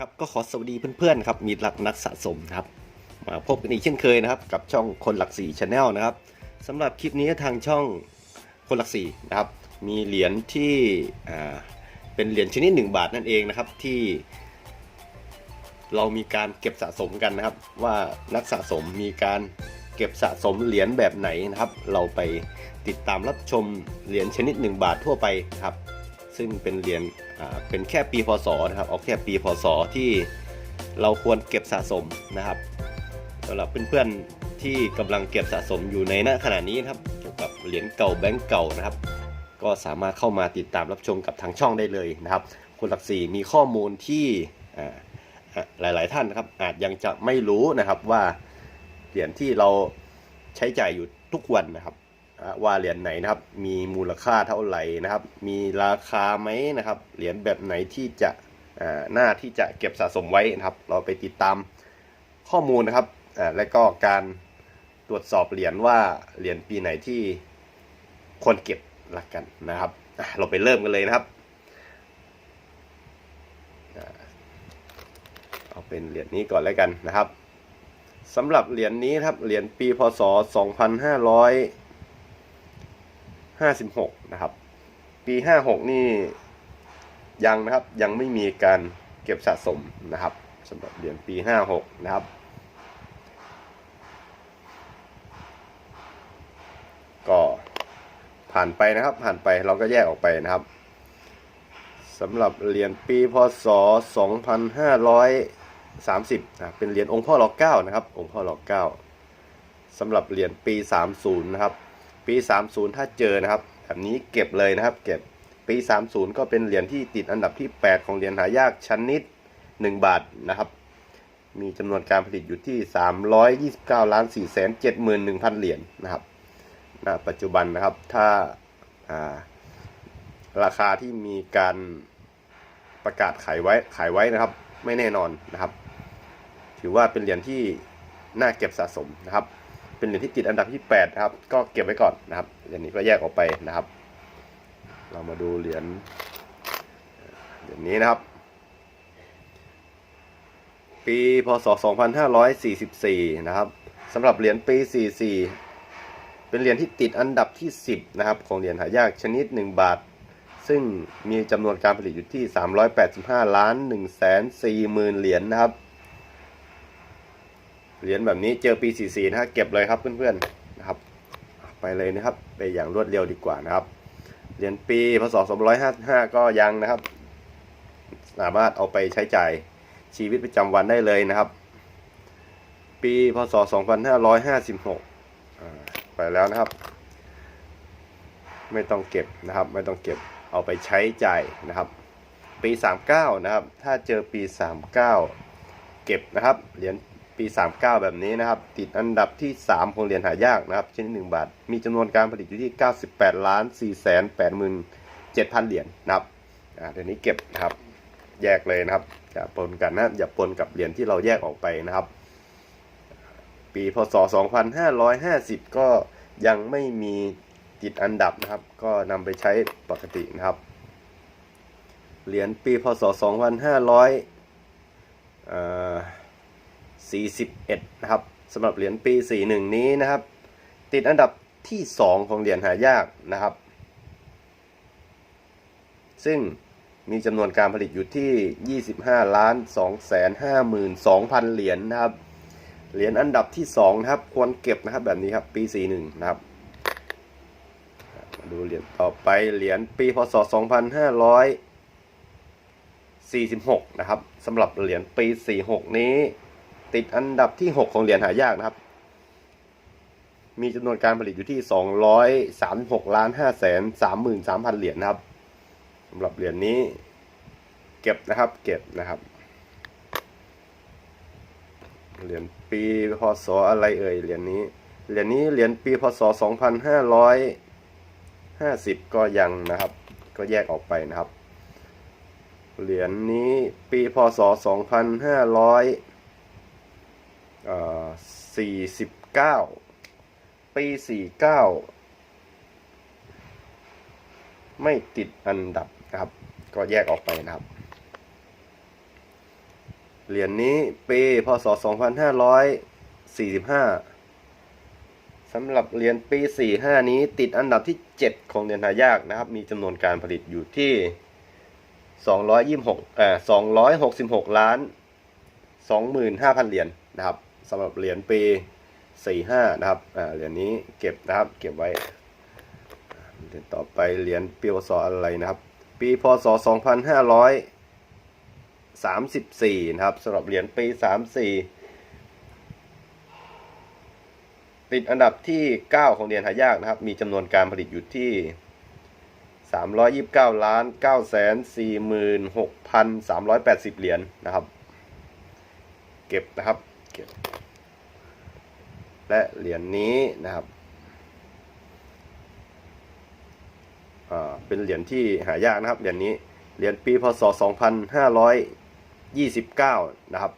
ครับก็ขอสวัสดีเพื่อนๆครับมีรักนักสะสมครับมาพบกันอีกเช่นเคยนะครับกับช่องคนหลักสี่ชาแนลนะครับสำหรับคลิปนี้ทางช่องคนหลักสี่นะครับมีเหรียญที่อ่าเป็นเหรียญชนิด 1 บาทนั่นเองนะครับที่ เรามีการเก็บสะสมกันนะครับ ว่านักสะสมมีการเก็บสะสมเหรียญแบบไหนนะครับ เราไปติดตามรับชมเหรียญชนิด 1 บาททั่วไปครับ ซึ่งเป็นเหรียญอ่าเป็นแค่ปีพศนะครับเอาแค่ปีพศที่เราควรเก็บสะสมนะครับสำหรับเพื่อนๆที่กำลังเก็บสะสมอยู่ในณขณะนี้นะครับเกี่ยวกับเหรียญเก่าแบงก์เก่านะครับ ก็สามารถเข้ามาติดตามรับชมกับทางช่องได้เลยนะครับคุณหลักสี่มีข้อมูลที่อ่าอะหลายๆท่านนะครับอาจยังจะไม่รู้นะครับว่าเหรียญที่เราใช้จ่ายอยู่ทุกวันนะครับ ว่าเหรียญไหนนะครับมีมูลค่าเท่าไหร่นะครับ มีราคาไหมนะครับ เหรียญแบบไหนที่จะอ่าหน้าที่จะเก็บสะสมไว้นะครับ เราไปติดตามข้อมูลนะครับและก็การตรวจสอบเหรียญว่าเหรียญปีไหนที่ควรเก็บละกันนะครับเราไปเริ่มกันเลยนะครับเอาเป็นเหรียญนี้ก่อนแล้วกันนะครับสำหรับเหรียญนี้ครับเหรียญปีพศ 2500 56นะครับ ปี56นี่ยังนะครับยังไม่มีการเก็บสะสมนะครับสำหรับเหรียญปี56นะครับ ก็ผ่านไปนะครับ ผ่านไปเราก็แยกออกไปนะครับสำหรับเหรียญปีพศ 2530นะเป็นเหรียญองค์พ่อหลอกเก้านะครับ องค์พ่อหลอกเก้าสำหรับเหรียญปี 30 นะครับ ปี 30 ถ้าเจอนะครับแบบนี้เก็บเลยนะครับ เก็บปี 30 ก็เป็นเหรียญที่ติดอันดับที่ 8 ของเหรียญหายากชนิด 1 บาทนะครับ มีจำนวนการผลิตอยู่ที่ 329ล้าน4 7 1 0 0 0 เหรียญนะครับณปัจจุบันนะครับถ้าาราคาที่มีการประกาศขายไว้ขายไว้นะครับ ไม่แน่นอนนะครับ ถือว่าเป็นเหรียญที่น่าเก็บสะสมนะครับ เป็นเหรียญที่ติดอันดับที่8นะครับ ก็เก็บไว้ก่อนนะครับเหรียญนี้ก็แยกออกไปนะครับ เรามาดูเหรียญเหรียญนี้นะครับ ปีพศ 2544 นะครับสำหรับเหรียญปี 44 เป็นเหรียญที่ติดอันดับที่ 10 นะครับ ของเหรียญหายากชนิด 1 บาท ซึ่งมีจำนวนการผลิตอยู่ที่ 385 ล้าน1แสน4หมื่นเหรียญนะครับ เหรียญแบบนี้เจอปี 44 นะฮะเก็บเลยครับเพื่อนๆนะครับ ไปเลยนะครับ ไปอย่างรวดเร็วดีกว่านะครับ เหรียญปีพศ2555 ก็ยังนะครับ สามารถเอาไปใช้จ่ายชีวิตประจำวันได้เลยนะครับ ปีพศ 2556อ่าไปแล้วนะครับ ไม่ต้องเก็บนะครับ ไม่ต้องเก็บเอาไปใช้จ่ายนะครับ ปี 39 นะครับ ถ้าเจอปี 39 เก็บนะครับ เหรียญ ปี 39 แบบนี้นะครับ ติดอันดับที่ 3 ของเหรียญหายากนะครับชนิด1บาท มีจำนวนการผลิตอยู่ที่ 98 ล้าน4แสน8หมื่น7,000 เหรียญนะครับอ่าเดี๋ยวนี้เก็บนะครับ แยกเลยนะครับ อย่าปนกันนะ อย่าปนกับเหรียญที่เราแยกออกไปนะครับ ปีพศ 2550 ก็ยังไม่มีติดอันดับนะครับ ก็นำไปใช้ปกตินะครับ เหรียญปีพศ 2500เอ่อ 41 นะครับสำหรับเหรียญปี 41 นี้นะครับ ติดอันดับที่ 2 ของเหรียญหายากนะครับ ซึ่งมีจำนวนการผลิตอยู่ที่ 25ล้าน2แสน52,000 เหรียญนะครับ เหรียญอันดับที่ 2 นะครับ ควรเก็บนะครับแบบนี้ครับปี 41 นะครับมาดูเหรียญต่อไปเหรียญปีพศ 2546 นะครับสำหรับเหรียญปี 46 นี้ ติดอันดับที่ 6 ของเหรียญหายากนะครับ มีจำนวนการผลิตอยู่ที่ 236ล้าน5แสน33,000 เหรียญนะครับสำหรับเหรียญนี้ เก็บนะครับ เก็บนะครับ เหรียญปีพศอะไรเอ่ยเหรียญนี้ เหรียญนี้เหรียญปีพศ 2550 ก็ยังนะครับ ก็แยกออกไปนะครับ เหรียญนี้ปีพศ 2500 เอ่อ49ปี49ไม่ติดอันดับครับ ก็แยกออกไปนะครับ เหรียญนี้ปีพศ 2545สำหรับเหรียญปี 45 นี้ติดอันดับที่ 7 ของเหรียญหายากนะครับ มีจำนวนการผลิตอยู่ที่ 226เอ่อ266 ล้าน 25,000 เหรียญนะครับ สำหรับเหรียญปี45นะครับเหรียญนี้เก็บนะครับเก็บไว้เหรียญต่อไปเหรียญปีพศอะไรนะครับ ปีพศ 2534นะครับสำหรับเหรียญปี 34 ติดอันดับที่ 9 ของเหรียญหายากนะครับ มีจำนวนการผลิตอยู่ที่329ล้าน9แสน46,380 เหรียญนะครับ เก็บนะครับเก็บ และเหรียญนี้นะครับเป็นเหรียญที่หายากนะครับเหรียญนี้เหรียญปีพศ 2529 นะครับ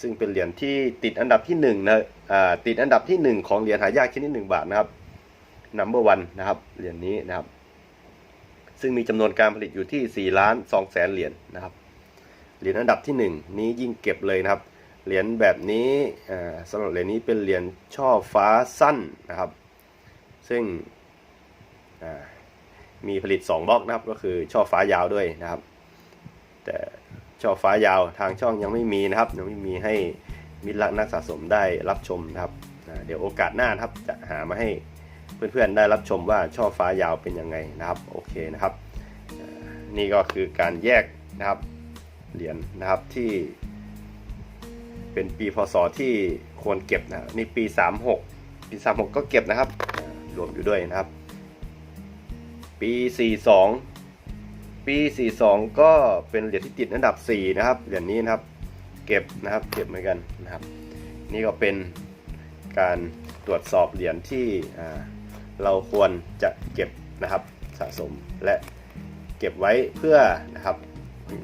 ซึ่งเป็นเหรียญที่ติดอันดับที่1นะอ่าติดอันดับที่ 1 ของเหรียญหายากชนิด1บาทนะครับ number one นะครับเหรียญนี้นะครับ ซึ่งมีจำนวนการผลิตอยู่ที่4ล้าน2แสนเหรียญนะครับเหรียญอันดับที่ 1 นี้ยิ่งเก็บเลยนะครับ เหรียญแบบนี้สำหรับเหรียญนี้เป็นเหรียญช่อฟ้าสั้นนะครับ ซึ่งมีผลิต 2บล็อกนะครับ ก็คือช่อฟ้ายาวด้วยนะครับ แต่ช่อฟ้ายาวทางช่องยังไม่มีนะครับยังไม่มีให้มิตรรักนักสะสมได้รับชมนะครับเดี๋ยวโอกาสหน้านะครับจะหามาให้เพื่อนๆได้รับชมว่าช่อฟ้ายาวเป็นยังไงนะครับโอเคนะครับ นี่ก็คือการแยกนะครับเหรียญนะครับที่ เป็นปีพศที่ควรเก็บนะนี่ปี 36 ปี 36 ก็เก็บนะครับ รวมอยู่ด้วยนะครับ ปี 42 ปี 42 ก็เป็นเหรียญที่ติดอันดับ 4 นะครับ เหรียญนี้นะครับ เก็บนะครับ เก็บเหมือนกันนะครับ นี่ก็เป็นการตรวจสอบเหรียญที่เราควรจะเก็บนะครับสะสมและเก็บไว้เพื่อนะครับ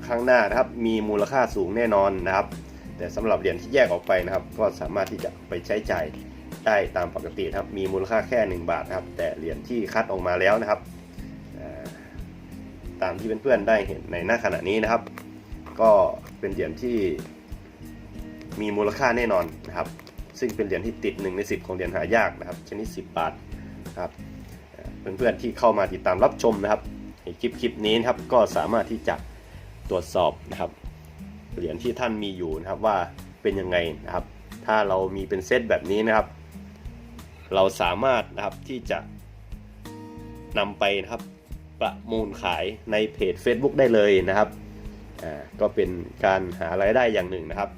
ข้างหน้านะครับมีมูลค่าสูงแน่นอนนะครับ แต่สำหรับเหรียญที่แยกออกไปนะครับ ก็สามารถที่จะไปใช้จ่ายได้ตามปกติครับ มีมูลค่าแค่ 1 บาทนะครับ แต่เหรียญที่คัดออกมาแล้วนะครับ ตามที่เพื่อนๆได้เห็นในหน้าขณะนี้นะครับ ก็เป็นเหรียญที่มีมูลค่าแน่นอนนะครับ ซึ่งเป็นเหรียญที่ติด 1 ใน 10 ของเหรียญหายากนะครับ ชนิด 10 บาทครับเพื่อนๆที่เข้ามาติดตามรับชมนะครับในคลิปคลิปนี้นครับก็สามารถที่จะตรวจสอบนะครับ เหรียญที่ท่านมีอยู่นะครับว่าเป็นยังไงนะครับ ถ้าเรามีเป็นเซตแบบนี้นะครับ เราสามารถนะครับที่จะนำไปนะครับประมูลขายในเพจ Facebook ได้เลยนะครับอ่าก็เป็นการหารายได้อย่างหนึ่งนะครับ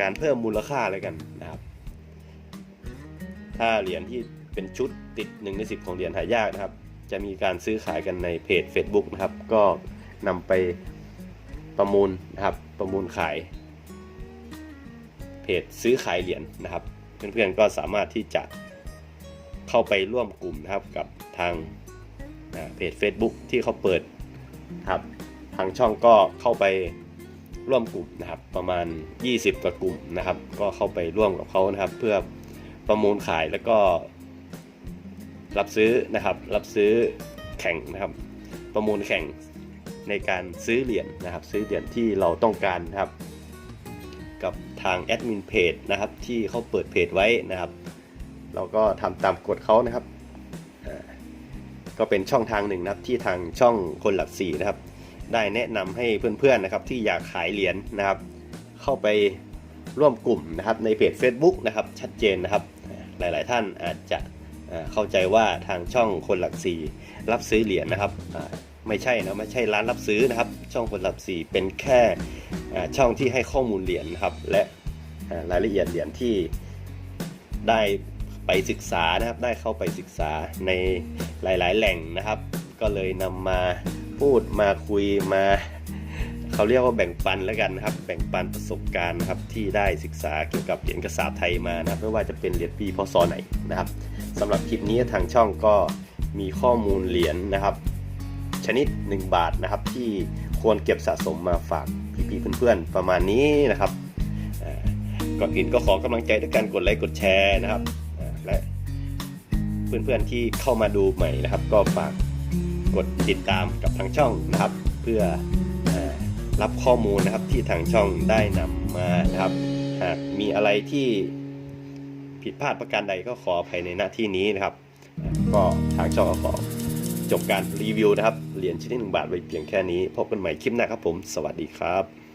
การเพิ่มมูลค่าอะไรกันนะครับ ถ้าเหรียญที่เป็นชุดติด1ใน10 ของเหรียญหายากนะครับ จะมีการซื้อขายกันในเพจ Facebook นะครับ ก็นำไป ประมูลนะครับ ประมูลขาย เพจซื้อขายเหรียญนะครับ เพื่อนๆก็สามารถที่จะเข้าไปร่วมกลุ่มนะครับกับทางเพจ Facebook ที่เขาเปิดครับทางช่องก็เข้าไปร่วมกลุ่มนะครับ ประมาณ 20กว่ากลุ่มนะครับ ก็เข้าไปร่วมกับเขานะครับ เพื่อประมูลขายแล้วก็ รับซื้อนะครับ รับซื้อแข่งนะครับ ประมูลแข่ง ในการซื้อเหรียญนะครับ ซื้อเหรียญที่เราต้องการนะครับ กับทางแอดมินเพจนะครับ ที่เขาเปิดเพจไว้นะครับ เราก็ทำตามกฎเขานะครับก็เป็นช่องทางหนึ่งนะครับที่ทางช่องคนหลักสี่นะครับ ได้แนะนำให้เพื่อนๆนะครับ ที่อยากขายเหรียญนะครับ เข้าไปร่วมกลุ่มนะครับในเพจ Facebook นะครับชัดเจนนะครับ หลายๆท่านอาจจะเข้าใจว่าทางช่องคนหลักสี่รับซื้อเหรียญนะครับ ไม่ใช่นะไม่ใช่ร้านรับซื้อนะครับ ช่องคนรับสีเป็นแค่ช่องที่ให้ข้อมูลเหรียญนะครับ และรายละเอียดเหรียญที่ได้ไปศึกษานะครับ ได้เข้าไปศึกษาในหลาย ๆ แหล่งนะครับ ก็เลยนำมาพูดมาคุยมาเขาเรียกว่าแบ่งปันแล้วกันนะครับ แบ่งปันประสบการณ์ครับที่ได้ศึกษาเกี่ยวกับเหรียญกระสาบไทยมานะครับ ไม่ว่าจะเป็นเหรียญปีพศไหนนะครับสำหรับคลิปนี้ทางช่องก็มีข้อมูลเหรียญนะครับ ชนิด 1 บาทนะครับ ที่ควรเก็บสะสมมาฝากพี่ๆเพื่อนๆประมาณนี้นะครับก่อนอื่นก็ขอกำลังใจด้วยการกดไลค์กดแชร์นะครับและเพื่อนๆที่เข้ามาดูใหม่นะครับ ก็ฝากกดติดตามกับทางช่องนะครับ เพื่ออรับข้อมูลนะครับที่ทางช่องได้นำมานะครับ หากมีอะไรที่ผิดพลาดประการใดก็ขออภัยในหน้าที่นี้นะครับ ก็ทางช่องขอจบการรีวิวนะครับ เหรียญชนิดหนึ่งบาทไว้เพียงแค่นี้ พบกันใหม่คลิปหน้าครับผม สวัสดีครับ